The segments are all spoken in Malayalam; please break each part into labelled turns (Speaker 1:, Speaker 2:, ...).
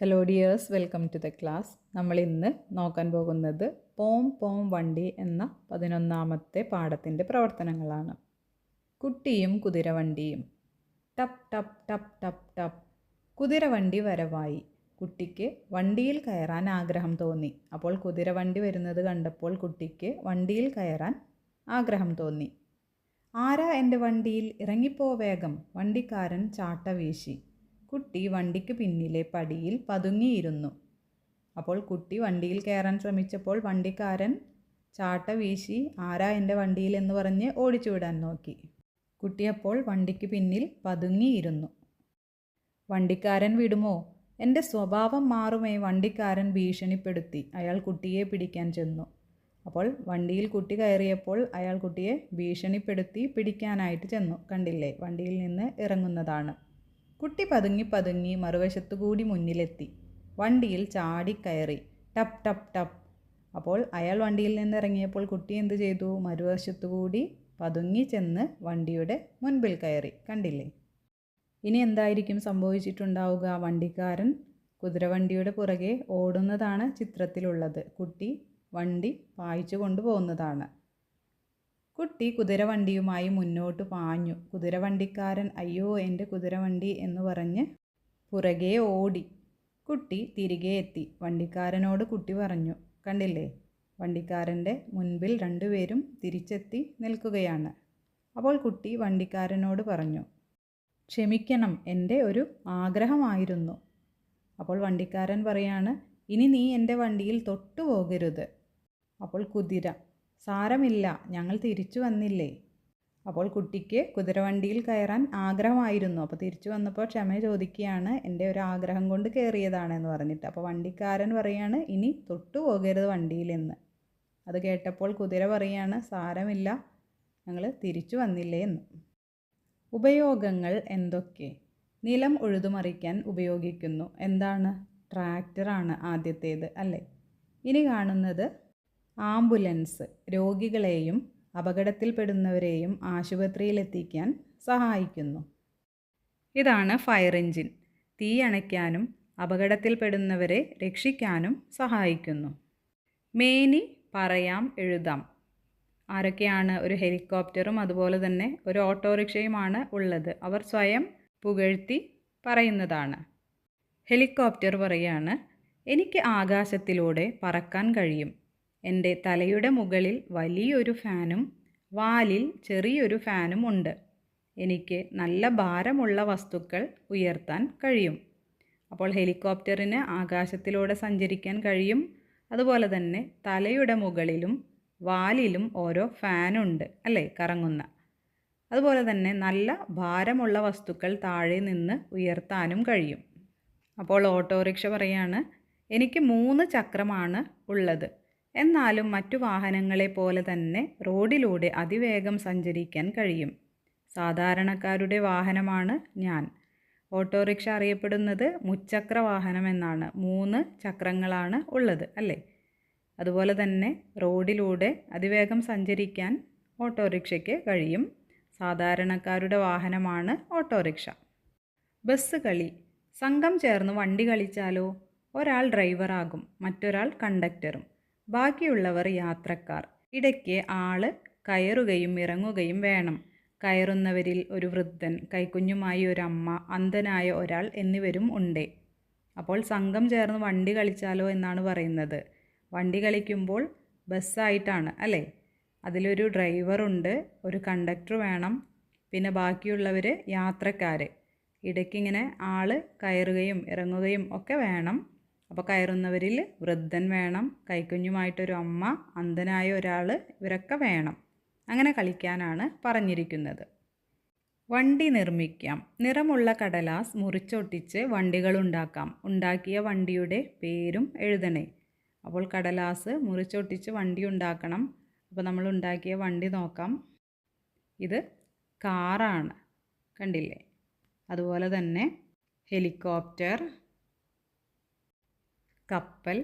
Speaker 1: Hello dears welcome to the class നമ്മൾ ഇന്ന് നോക്കാൻ പോകുന്നത് പോം പോം വണ്ടി എന്ന പതിനൊന്നാമത്തെ പാഠത്തിന്റെ പ്രവർത്തനങ്ങളാണ്. കുട്ടിയും കുതിരവണ്ടിയും ടപ് ടപ് ടപ് ടപ് ടപ്പ് കുതിരവണ്ടി വരവായി. കുട്ടിക്ക് വണ്ടിയിൽ കയറാൻ ആഗ്രഹം തോന്നി. അപ്പോൾ കുതിരവണ്ടി വരുന്നത് കണ്ടപ്പോൾ കുട്ടിക്ക് വണ്ടിയിൽ കയറാൻ ആഗ്രഹം തോന്നി. ആരാ എന്റെ വണ്ടിയിൽ? ഇറങ്ങിപ്പോ വേഗം. വണ്ടിക്കാരൻ ചാട്ട വീശി. കുട്ടി വണ്ടിക്ക് പിന്നിലെ പടിയിൽ പതുങ്ങിയിരുന്നു. അപ്പോൾ കുട്ടി വണ്ടിയിൽ കയറാൻ ശ്രമിച്ചപ്പോൾ വണ്ടിക്കാരൻ ചാട്ട വീശി ആരാ എന്റെ വണ്ടിയിൽ? എന്ന് പറഞ്ഞ് ഓടിച്ചു വിടാൻ നോക്കി കുട്ടിയപ്പോൾ വണ്ടിക്ക് പിന്നിൽ പതുങ്ങിയിരുന്നു. വണ്ടിക്കാരൻ വിടുമോ? എന്റെ സ്വഭാവം മാറുമേ? വണ്ടിക്കാരൻ ഭീഷണിപ്പെടുത്തി. അയാൾ കുട്ടിയെ പിടിക്കാൻ ചെന്നു. അപ്പോൾ വണ്ടിയിൽ കുട്ടി കയറിയപ്പോൾ അയാൾ കുട്ടിയെ ഭീഷണിപ്പെടുത്തി പിടിക്കാനായിട്ട് ചെന്നു. കണ്ടില്ലേ? വണ്ടിയിൽ നിന്ന് ഇറങ്ങുന്നതാണ്. കുട്ടി പതുങ്ങി പതുങ്ങി മറുവശത്തുകൂടി മുന്നിലെത്തി. വണ്ടിയിൽ ചാടിക്കയറി. ടപ് ടപ് ടപ്. അപ്പോൾ അയാൾ വണ്ടിയിൽ നിന്ന് ഇറങ്ങിയപ്പോൾ കുട്ടി എന്ത് ചെയ്തു? മറുവശത്തുകൂടി പതുങ്ങി ചെന്ന് വണ്ടിയുടെ മുൻപിൽ കയറി. കണ്ടില്ലേ? ഇനി എന്തായിരിക്കും സംഭവിച്ചിട്ടുണ്ടാവുക? വണ്ടിക്കാരൻ കുതിരവണ്ടിയുടെ പുറകെ ഓടുന്നതാണ് ചിത്രത്തിലുള്ളത്. കുട്ടി വണ്ടി പായിച്ചു കൊണ്ടുപോകുന്നതാണ്. കുട്ടി കുതിരവണ്ടിയുമായി മുന്നോട്ട് പാഞ്ഞു. കുതിരവണ്ടിക്കാരൻ അയ്യോ എന്റെ കുതിരവണ്ടി എന്ന് പറഞ്ഞ് പുറകെ ഓടി. കുട്ടി തിരികെ എത്തി. വണ്ടിക്കാരനോട് കുട്ടി പറഞ്ഞു കണ്ടില്ലേ വണ്ടിക്കാരന്റെ മുൻപിൽ രണ്ടുപേരും തിരിച്ചെത്തി നിൽക്കുകയാണ്. അപ്പോൾ കുട്ടി വണ്ടിക്കാരനോട് പറഞ്ഞു ക്ഷമിക്കണം എന്റെ ഒരു ആഗ്രഹമായിരുന്നു. അപ്പോൾ വണ്ടിക്കാരൻ പറയാണ് ഇനി നീ എന്റെ വണ്ടിയിൽ തൊട്ടു പോകരുത് അപ്പോൾ കുതിര സാരമില്ല ഞങ്ങൾ തിരിച്ചു വന്നില്ലേ? അപ്പോൾ കുട്ടിക്ക് കുതിരവണ്ടിയിൽ കയറാൻ ആഗ്രഹമായിരുന്നു. അപ്പോൾ തിരിച്ചു വന്നപ്പോൾ ക്ഷമ ചോദിക്കുകയാണ് എന്റെ ഒരു ആഗ്രഹം കൊണ്ട് കയറിയതാണെന്ന് പറഞ്ഞിട്ട്. അപ്പോൾ വണ്ടിക്കാരൻ പറയാണ് ഇനി തൊട്ടു പോകരുത് വണ്ടിയിലെന്ന്. അത് കേട്ടപ്പോൾ കുതിര പറയാണ് സാരമില്ല ഞങ്ങൾ തിരിച്ചു വന്നില്ലേ എന്ന്. ഉപയോഗങ്ങൾ എന്തൊക്കെ? നിലം ഉഴുതുമറിക്കാൻ ഉപയോഗിക്കുന്നു. എന്താണ്? ട്രാക്ടറാണ് ആദ്യത്തേത് അല്ലേ? ഇനി കാണുന്നത് ആംബുലൻസ് രോഗികളെയും അപകടത്തിൽപ്പെടുന്നവരെയും ആശുപത്രിയിലെത്തിക്കാൻ സഹായിക്കുന്നു. ഇതാണ് ഫയർ എഞ്ചിൻ തീ അണയ്ക്കാനും അപകടത്തിൽപ്പെടുന്നവരെ രക്ഷിക്കാനും സഹായിക്കുന്നു. മേനി പറയാം എഴുതാം. ആരൊക്കെയാണ് ഒരു ഹെലികോപ്റ്ററും അതുപോലെ തന്നെ ഒരു ഓട്ടോറിക്ഷയുമാണ് ഉള്ളത്? അവർ സ്വയം പുകഴ്ത്തി പറയുന്നതാണ്. ഹെലികോപ്റ്റർ പറയാണ് എനിക്ക് ആകാശത്തിലൂടെ പറക്കാൻ കഴിയും. എന്റെ തലയുടെ മുകളിൽ വലിയൊരു ഫാനും വാലിൽ ചെറിയൊരു ഫാനും ഉണ്ട്. എനിക്ക് നല്ല ഭാരമുള്ള വസ്തുക്കൾ ഉയർത്താൻ കഴിയും. അപ്പോൾ ഹെലികോപ്റ്ററിന് ആകാശത്തിലൂടെ സഞ്ചരിക്കാൻ കഴിയും. അതുപോലെ തന്നെ തലയുടെ മുകളിലും വാലിലും ഓരോ ഫാനുണ്ട് അല്ലേ? കറങ്ങുന്ന. അതുപോലെ തന്നെ നല്ല ഭാരമുള്ള വസ്തുക്കൾ താഴെ നിന്ന് ഉയർത്താനും കഴിയും. അപ്പോൾ ഓട്ടോറിക്ഷ പറയാണ് എനിക്ക് മൂന്ന് ചക്രമാണ് ഉള്ളത്. എന്നാലും മറ്റു വാഹനങ്ങളെ പോലെ തന്നെ റോഡിലൂടെ അതിവേഗം സഞ്ചരിക്കാൻ കഴിയും. സാധാരണക്കാരുടെ വാഹനമാണ് ഞാൻ. ഓട്ടോറിക്ഷ അറിയപ്പെടുന്നത് മുച്ചക്ര വാഹനം എന്നാണ്. മൂന്ന് ചക്രങ്ങളാണ് ഉള്ളത് അല്ലേ? അതുപോലെ തന്നെ റോഡിലൂടെ അതിവേഗം സഞ്ചരിക്കാൻ ഓട്ടോറിക്ഷയ്ക്ക് കഴിയും. സാധാരണക്കാരുടെ വാഹനമാണ് ഓട്ടോറിക്ഷ. ബസ് കളി. സംഘം ചേർന്ന് വണ്ടി കളിച്ചാലോ? ഒരാൾ ഡ്രൈവറാകും മറ്റൊരാൾ കണ്ടക്ടറും. ബാക്കിയുള്ളവർ യാത്രക്കാർ. ഇടയ്ക്ക് ആൾ കയറുകയും ഇറങ്ങുകയും വേണം. കയറുന്നവരിൽ ഒരു വൃദ്ധൻ കൈക്കുഞ്ഞുമായി ഒരമ്മ അന്ധനായ ഒരാൾ എന്നിവരും ഉണ്ട്. അപ്പോൾ സംഘം ചേർന്ന് വണ്ടി കളിച്ചാലോ എന്നാണ് പറയുന്നത്. വണ്ടി കളിക്കുമ്പോൾ ബസ്സായിട്ടാണ് അല്ലേ? അതിലൊരു ഡ്രൈവറുണ്ട് ഒരു കണ്ടക്ടർ വേണം പിന്നെ ബാക്കിയുള്ളവർ യാത്രക്കാർ ഇടയ്ക്കിങ്ങനെ ആൾ കയറുകയും ഇറങ്ങുകയും ഒക്കെ വേണം. അപ്പോൾ കയറുന്നവരിൽ വൃദ്ധൻ വേണം കൈക്കുഞ്ഞുമായിട്ടൊരു അമ്മ അന്ധനായ ഒരാൾ ഇവരൊക്കെ വേണം. അങ്ങനെ കളിക്കാനാണ് പറഞ്ഞിരിക്കുന്നത്. വണ്ടി നിർമ്മിക്കാം. നിറമുള്ള കടലാസ് മുറിച്ചൊട്ടിച്ച് വണ്ടികളുണ്ടാക്കാം ഉണ്ടാക്കിയ വണ്ടിയുടെ പേരും എഴുതണേ. അപ്പോൾ കടലാസ് മുറിച്ചൊട്ടിച്ച് വണ്ടി ഉണ്ടാക്കണം. അപ്പോൾ നമ്മൾ ഉണ്ടാക്കിയ വണ്ടി നോക്കാം. ഇത് കാറാണ്. കണ്ടില്ലേ? അതുപോലെ തന്നെ ഹെലികോപ്റ്റർ കപ്പൽ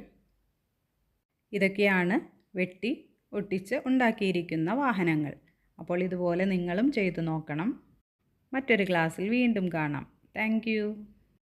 Speaker 1: ഇതൊക്കെയാണ് വെട്ടി ഒട്ടിച്ച് ഉണ്ടാക്കിയിരിക്കുന്ന വാഹനങ്ങൾ. അപ്പോൾ ഇതുപോലെ നിങ്ങളും ചെയ്തു നോക്കണം. മറ്റൊരു ക്ലാസ്സിൽ വീണ്ടും കാണാം. താങ്ക്